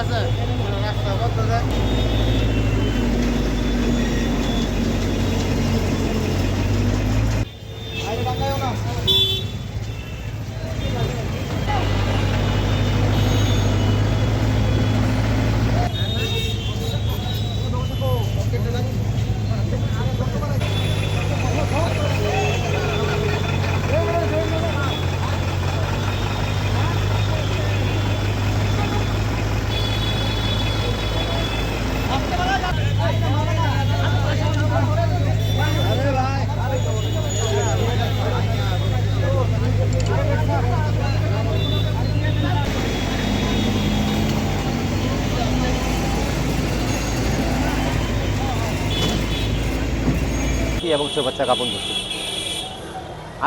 আছে। রাস্তা বন্ধ এবং শুভেচ্ছা জ্ঞাপন করছি।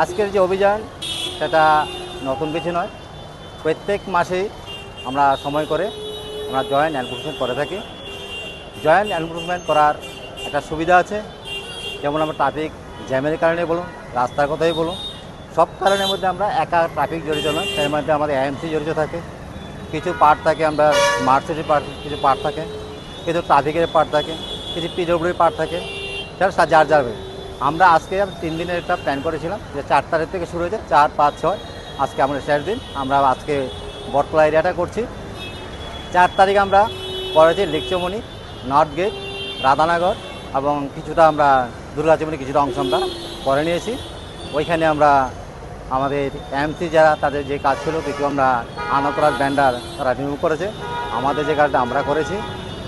আজকের যে অভিযান, সেটা নতুন কিছু নয়। প্রত্যেক মাসেই আমরা সময় করে আমরা জয়েন্ট এনফোর্সমেন্ট করে থাকি। জয়েন্ট এনফোর্সমেন্ট করার একটা সুবিধা আছে, যেমন আমরা ট্রাফিক জ্যামের কারণে বলুন, রাস্তার কথাই বলুন, সব কারণের মধ্যে আমরা একা ট্রাফিক জড়িত নয় তার মধ্যে আমাদের এএমসি জড়িত থাকে। কিছু পার্ট থাকে আমরা স্মার্ট পার্ট কিছু পার্ট থাকে, কিছু ট্রাফিকের পার্ট থাকে, কিছু পিডব্লিউডির পার্ট থাকে সেটা যার যাবে আমরা আজকে তিন দিনের একটা প্ল্যান করেছিলাম যে চার তারিখ থেকে শুরু হয়েছে, চার, পাঁচ, ছয়। আজকে আমরা শেষ দিন। আমরা আজকে বটতলা এরিয়াটা করছি। চার তারিখ আমরা করেছি লিকচমণি নর্থ গেট রাধানগর এবং কিছুটা আমরা দুর্গাচমণি, কিছুটা অংশ আমরা করে নিয়েছি। ওইখানে আমরা আমাদের এমসি যারা, তাদের যে কাজ ছিল কিছু আমরা আনতরাজ ব্যান্ডার তারা রিমুভ করেছে। আমাদের যে কাজটা আমরা করেছি।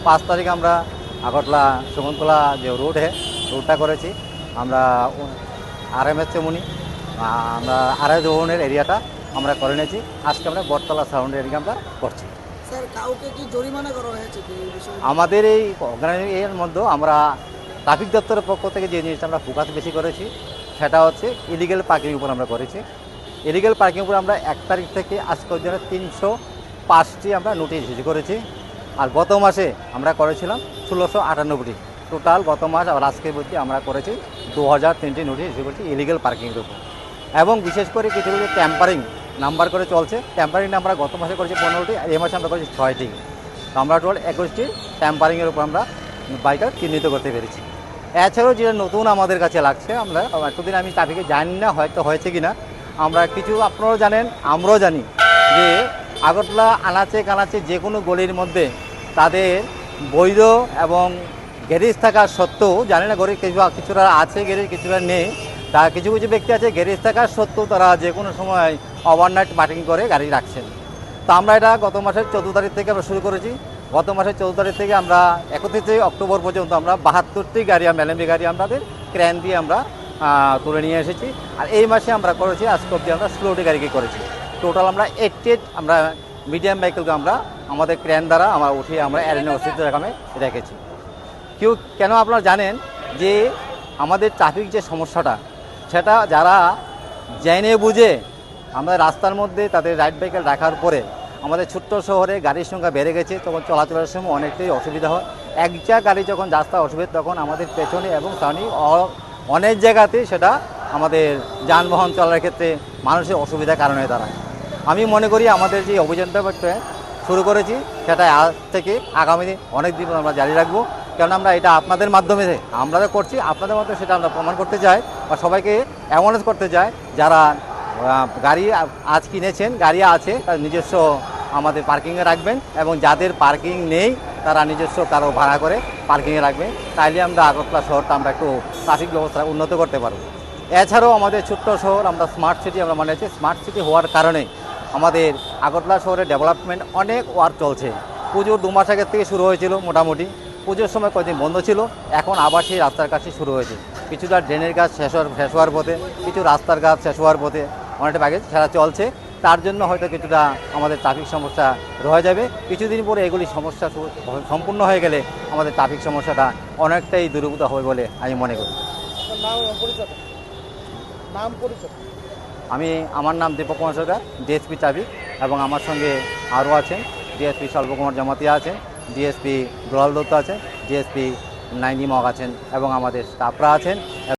পাঁচ তারিখ আমরা আগরতলা শকুন্তলা যে রোড রোডটা করেছি। আমরা আর এম এস চেমনি আমরা আড়াই ধরনের এরিয়াটা আমরা করে নিয়েছি। আজকে আমরা বটতলা সাউন্ড এরিয়া আমরা করছি। আমাদের এই অর্গানাইজের মধ্যে আমরা ট্রাফিক দপ্তরের পক্ষ থেকে যে জিনিসটা আমরা ফোকাস বেশি করেছি সেটা হচ্ছে ইলিগেল পার্কিংয়ের উপর আমরা করেছি। ইলিগেল পার্কিং উপর আমরা এক তারিখ থেকে আজ পর্যন্ত তিনশো পাঁচটি আমরা নোটিশ ইস্যু করেছি। আর গত মাসে আমরা করেছিলাম ষোলোশো আটানব্বইটি। টোটাল গত মাস আর আজকের মধ্যে আমরা করেছি দু হাজার তিনটি নোটিশ ইস্যু করেছি ইলিগেল পার্কিংয়ের উপর। এবং বিশেষ করে কিছু কিছু ট্যাম্পারিং নাম্বার করে চলছে। ট্যাম্পারিং নাম্বার গত মাসে করেছি পনেরোটি, আর এই মাসে আমরা করেছি ছয়টি। আমরা টোটাল একুশটি ট্যাম্পারিংয়ের উপর আমরা বাইকটা চিহ্নিত করতে পেরেছি। এছাড়াও যেটা নতুন আমাদের কাছে লাগছে, আমরা এতদিন আমি ট্রাফিকে জানি না হয়তো হয়েছে কি না আমরা কিছু আপনারাও জানেন, আমরাও জানি যে আগরতলা, আনাচে কানাচে যে কোনো গলির মধ্যে তাদের বৈধ এবং গ্যারেজ থাকা সত্ত্বেও, জানি না গরিব কিছু কিছুটা আছে, গ্যারেজ কিছুটা নেই, তা কিছু কিছু ব্যক্তি আছে গ্যারেজ থাকা সত্ত্বেও তারা যে কোনো সময় ওভারনাইট পার্কিং করে গাড়ি রাখছেন। তো আমরা এটা গত মাসের চৌদ্দ তারিখ থেকে আমরা শুরু করেছি। গত মাসের চৌদ্দ তারিখ থেকে আমরা একত্রিশে অক্টোবর পর্যন্ত আমরা বাহাত্তরটি গাড়ি মেলেম্বি গাড়ি আমাদের ক্র্যান দিয়ে আমরা তুলে নিয়ে এসেছি। আর এই মাসে আমরা করেছি, আজকে অব্দি আমরা স্লোটি গাড়িকে করেছি। টোটাল আমরা এইটটি আমরা মিডিয়াম ভেহিকেলকে আমরা আমাদের ক্র্যান দ্বারা আমরা উঠিয়ে আমরা অ্যারেনা ওষুধ রকমে রেখেছি। কেউ কেন আপনারা জানেন যে আমাদের ট্রাফিক যে সমস্যাটা, সেটা যারা জেনে বুঝে আমরা রাস্তার মধ্যে তাদের রাইড ভেহিকেল রাখার পরে আমাদের ছোট্ট শহরে গাড়ির সংখ্যা বেড়ে গেছে, তখন চলাচলের সময় অনেকটাই অসুবিধা হয়। এক একটা গাড়ি যখন রাস্তা অসুবিধা, তখন আমাদের পেছনে এবং সামনে অনেক জায়গাতে সেটা আমাদের যানবাহন চলার ক্ষেত্রে মানুষের অসুবিধার কারণে দাঁড়ায়। আমি মনে করি আমাদের যে অভিযানটা শুরু করেছি, সেটা আজ থেকে আগামী অনেক দিন আমরা জারি রাখব। কারণ আমরা এটা আপনাদের মাধ্যমে আমরা তো করছি, আপনাদের মাধ্যমে সেটা আমরা প্রমাণ করতে চাই বা সবাইকে অ্যাওয়ারনেস করতে চাই। যারা গাড়ি আজ কিনেছেন, গাড়ি আছে, তার নিজস্ব আমাদের পার্কিংয়ে রাখবেন এবং যাদের পার্কিং নেই, তারা নিজস্ব কারও ভাড়া করে পার্কিংয়ে রাখবেন। তাইলে আমরা আগরতলা শহরটা আমরা একটু ট্রাফিক ব্যবস্থা উন্নত করতে পারব। এছাড়াও আমাদের ছোট্ট শহর, আমরা স্মার্ট সিটি আমরা মনে হচ্ছে স্মার্ট সিটি হওয়ার কারণে আমাদের আগরতলা শহরের ডেভেলপমেন্ট অনেক ওয়ার্ক চলছে। পুজোর দু মাস আগের থেকে শুরু হয়েছিল মোটামুটি। পুজোর সময় কয়েকদিন বন্ধ ছিল এখন আবার সেই রাস্তার কাজটি শুরু হয়েছে। কিছুটা ড্রেনের কাজ শেষ হওয়ার শেষ হওয়ার পথে কিছু রাস্তার কাজ শেষ হওয়ার পথে অনেকটা আগে সেটা চলছে। তার জন্য হয়তো কিছুটা আমাদের ট্রাফিক সমস্যা রয়ে যাবে। কিছুদিন পরে এগুলি সমস্যা সম্পূর্ণ হয়ে গেলে আমাদের ট্রাফিক সমস্যাটা অনেকটাই দূরীভূত হবে বলে আমি মনে করি। নাম পরিচয়? আমি আমার নাম Dipak Kumar Sarkar D S P traffic এবং আমার সঙ্গে আরও আছেন ডিএসপি স্বল্পকুমার জমাতিয়া আছেন। ডিএসপি দুলাল দত্ত আছেন ডিএসপি নাইনি মগ আছেন এবং আমাদের স্টাফরা আছেন।